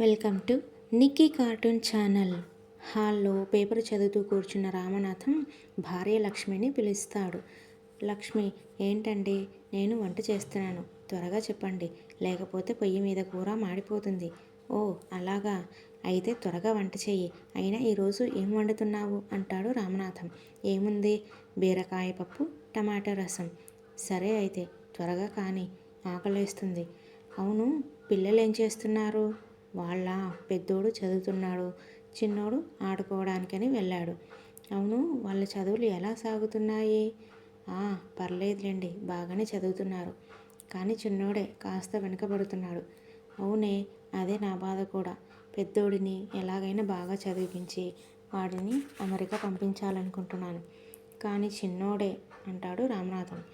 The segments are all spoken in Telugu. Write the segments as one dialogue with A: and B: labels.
A: Welcome to Nikki cartoon channel. హాల్లో పేపర్ చదువుతూ కూర్చున్న రామనాథం భార్య లక్ష్మిని పిలుస్తాడు. లక్ష్మి ఏంటండి? నేను వంట చేస్తున్నాను. త్వరగా చెప్పండి. లేకపోతే పొయ్యి మీద కూర మాడిపోతుంది. ఓ అలాగా? అయితే త్వరగా వంట చెయ్యి. అయినా ఈరోజు ఏం వండుతున్నావు? అంటాడు రామనాథం. ఏముంది? బీరకాయ పప్పు టమాటా రసం. సరే అయితే త్వరగా కానీ ఆకలేస్తుంది. అవును పిల్లలు ఏం చేస్తున్నారు? వాళ్ళ పెద్దోడు చదువుతున్నాడు చిన్నోడు ఆడుకోవడానికని వెళ్ళాడు. అవును వాళ్ళ చదువులు ఎలా సాగుతున్నాయి? ఆ పర్లేదులేండి బాగానే చదువుతున్నారు. కానీ చిన్నోడే కాస్త వెనకబడుతున్నాడు. అవునే అదే నా బాధ కూడా. పెద్దోడిని ఎలాగైనా బాగా చదివించి వాడిని అమెరికా పంపించాలనుకుంటున్నాను. కానీ చిన్నోడే అంటాడు రామనాథం.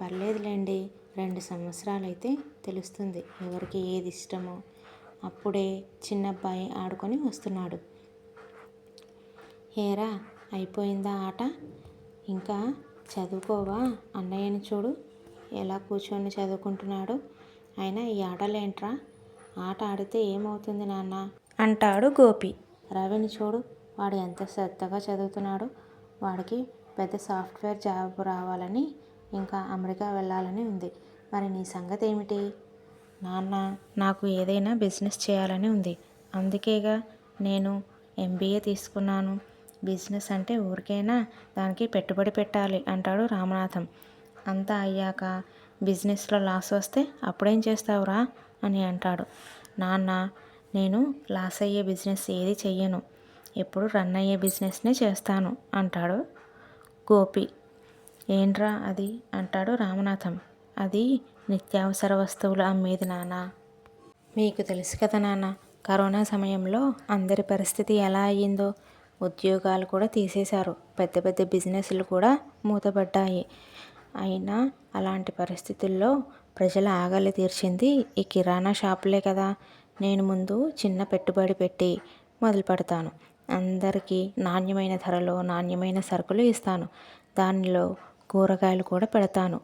A: పర్లేదులేండి రెండు సంవత్సరాలైతే తెలుస్తుంది ఎవరికి ఏది ఇష్టమో. అప్పుడే చిన్నబ్బాయి ఆడుకొని వస్తున్నాడు. హేరా అయిపోయిందా ఆట? ఇంకా చదువుకోవా? అన్నయ్యని చూడు. ఎలా కూర్చొని చదువుకుంటున్నాడు? అయినా ఈ ఆటలేంట్రా? ఆట ఆడితే ఏమవుతుంది నాన్న అంటాడు గోపి. రవిని చూడు వాడు ఎంత శ్రద్ధగా చదువుతున్నాడు. వాడికి పెద్ద సాఫ్ట్వేర్ జాబ్ రావాలని ఇంకా అమెరికా వెళ్ళాలని ఉంది. మరి నీ సంగతి ఏమిటి నాన్న నాకు ఏదైనా బిజినెస్ చేయాలని ఉంది. అందుకేగా నేను ఎంబీఏ తీసుకున్నాను. బిజినెస్ అంటే ఊరికైనా దానికి పెట్టుబడి పెట్టాలి అంటాడు రామనాథం. అంతా అయ్యాక బిజినెస్లో లాస్ వస్తే అప్పుడేం చేస్తావురా అని అంటాడు. నాన్న నేను లాస్ అయ్యే బిజినెస్ ఏది చెయ్యను. ఎప్పుడు రన్ అయ్యే బిజినెస్నే చేస్తాను అంటాడు గోపి. ఏంట్రా అది? అంటాడు రామనాథం. అది నిత్యావసర వస్తువులు అమ్మేది నాన్న మీకు తెలుసు కదా నాన్న కరోనా సమయంలో అందరి పరిస్థితి ఎలా అయ్యిందో. ఉద్యోగాలు కూడా తీసేశారు. పెద్ద పెద్ద బిజినెస్లు కూడా మూతపడ్డాయి. అయినా అలాంటి పరిస్థితుల్లో ప్రజల ఆగలి తీర్చింది ఈ కిరాణా షాపులే కదా. నేను ముందు చిన్న పెట్టుబడి పెట్టి మొదలు పెడతాను. అందరికీ నాణ్యమైన ధరలో నాణ్యమైన సరుకులు ఇస్తాను. దానిలో కూరగాయలు కూడా పెడతాను.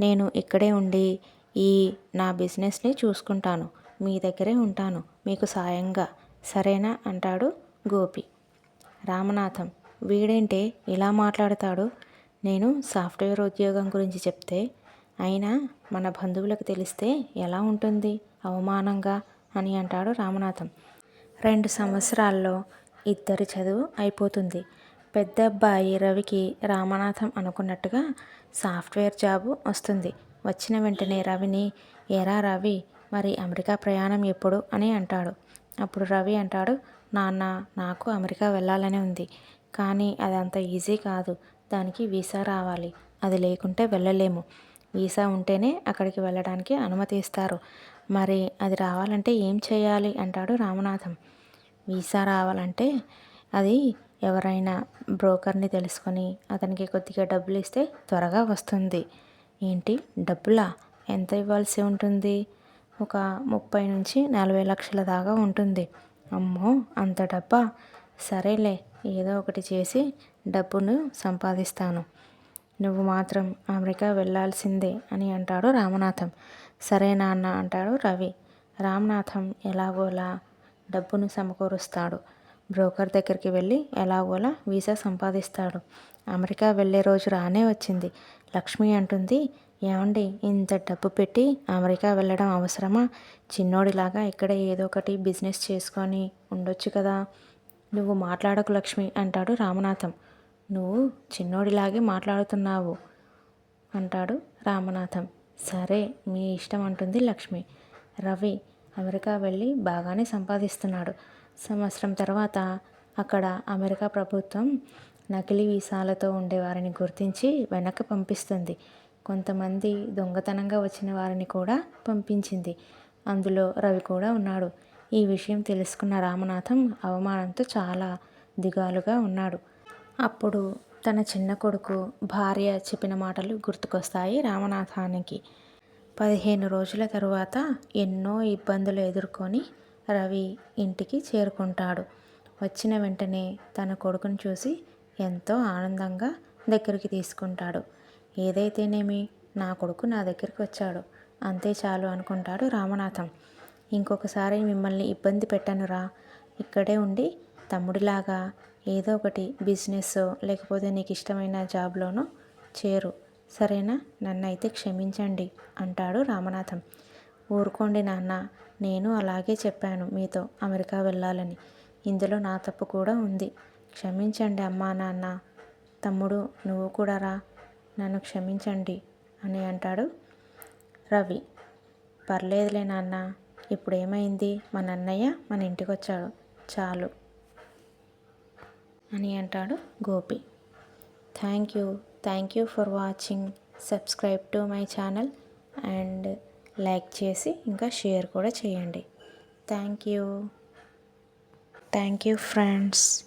A: నేను ఇక్కడే ఉండి ఈ నా బిజినెస్ని చూసుకుంటాను. మీ దగ్గరే ఉంటాను. మీకు సాయంగా. సరేనా? అంటాడు గోపి. రామనాథం. వీడేంటే ఇలా మాట్లాడతాడు? నేను సాఫ్ట్వేర్ ఉద్యోగం గురించి చెప్తే అయినా మన బంధువులకు తెలిస్తే ఎలా ఉంటుంది? అవమానంగా అని అంటాడు రామనాథం. రెండు సంవత్సరాల్లో ఇద్దరి చదువు అయిపోతుంది. పెద్ద అబ్బాయి రవికి రామనాథం అనుకున్నట్టుగా సాఫ్ట్వేర్ జాబు వస్తుంది. వచ్చిన వెంటనే రవిని ఎరా రవి మరి అమెరికా ప్రయాణం ఎప్పుడు? అని అంటాడు. అప్పుడు రవి అంటాడు నాన్న నాకు అమెరికా వెళ్ళాలని ఉంది. కానీ అది అంత ఈజీ కాదు. దానికి వీసా రావాలి. అది లేకుంటే వెళ్ళలేము. వీసా ఉంటేనే అక్కడికి వెళ్ళడానికి అనుమతి ఇస్తారు. మరి అది రావాలంటే ఏం చేయాలి? అంటాడు రామనాథం. వీసా రావాలంటే అది ఎవరైనా బ్రోకర్ని తెలుసుకొని అతనికి కొద్దిగా డబ్బులు ఇస్తే త్వరగా వస్తుంది. ఏంటి? డబ్బులా? ఎంత ఇవ్వాల్సి ఉంటుంది? ఒక ముప్పై నుంచి నలభై లక్షల దాకా ఉంటుంది. అమ్మో! అంత డబ్బా? సరేలే ఏదో ఒకటి చేసి డబ్బును సంపాదిస్తాను. నువ్వు మాత్రం అమెరికా వెళ్ళాల్సిందే అని అంటాడు రామనాథం. సరే నాన్న అంటాడు రవి. రామనాథం ఎలాగోలా డబ్బును సమకూరుస్తాడు. బ్రోకర్ దగ్గరికి వెళ్ళి ఎలాగోలా వీసా సంపాదిస్తాడు. అమెరికా వెళ్ళే రోజు రానే వచ్చింది. లక్ష్మి అంటుంది ఏమండి ఇంత డబ్బు పెట్టి అమెరికా వెళ్ళడం అవసరమా? చిన్నోడిలాగా ఇక్కడే ఏదో ఒకటి బిజినెస్ చేసుకొని ఉండొచ్చు కదా. నువ్వు మాట్లాడకు లక్ష్మి అంటాడు రామనాథం. నువ్వు చిన్నోడిలాగే మాట్లాడుతున్నావు అంటాడు రామనాథం. సరే మీ ఇష్టం అంటుంది లక్ష్మి. రవి అమెరికా వెళ్ళి బాగానే సంపాదిస్తున్నాడు. సంవత్సరం తర్వాత అక్కడ అమెరికా ప్రభుత్వం నకిలీ వీసాలతో ఉండేవారిని గుర్తించి వెనక్కి పంపిస్తుంది. కొంతమంది దొంగతనంగా వచ్చిన వారిని కూడా పంపించింది. అందులో రవి కూడా ఉన్నాడు. ఈ విషయం తెలుసుకున్న రామనాథం అవమానంతో చాలా దిగాలుగా ఉన్నాడు. అప్పుడు తన చిన్న కొడుకు భార్య చెప్పిన మాటలు గుర్తుకొస్తాయి రామనాథానికి. పదిహేను రోజుల తరువాత ఎన్నో ఇబ్బందులు ఎదుర్కొని రవి ఇంటికి చేరుకుంటాడు. వచ్చిన వెంటనే తన కొడుకును చూసి ఎంతో ఆనందంగా దగ్గరికి తీసుకుంటాడు. ఏదైతేనేమి నా కొడుకు నా దగ్గరికి వచ్చాడు. అంతే చాలు అనుకుంటాడు రామనాథం. ఇంకొకసారి మిమ్మల్ని ఇబ్బంది పెట్టనురా ఇక్కడే ఉండి తమ్ముడిలాగా ఏదో ఒకటి బిజినెస్ లేకపోతే నీకు ఇష్టమైన జాబ్లోనో చేరు. సరేనా? నన్ను అయితే క్షమించండి అంటాడు రామనాథం. ఊరుకోండి నాన్న నేను అలాగే చెప్పాను మీతో అమెరికా వెళ్ళాలని. ఇందులో నా తప్పు కూడా ఉంది. క్షమించండి అమ్మా నాన్న. తమ్ముడు నువ్వు కూడా రా. నన్ను క్షమించండి అని అంటాడు రవి. పర్లేదులే నాన్న ఇప్పుడు ఏమైంది మన అన్నయ్య మన ఇంటికి వచ్చాడు చాలు అని అంటాడు Gopi. Thank you. Thank you for watching. Subscribe to my channel and like చేసి ఇంకా షేర్ కూడా చేయండి. Thank you. Thank you friends.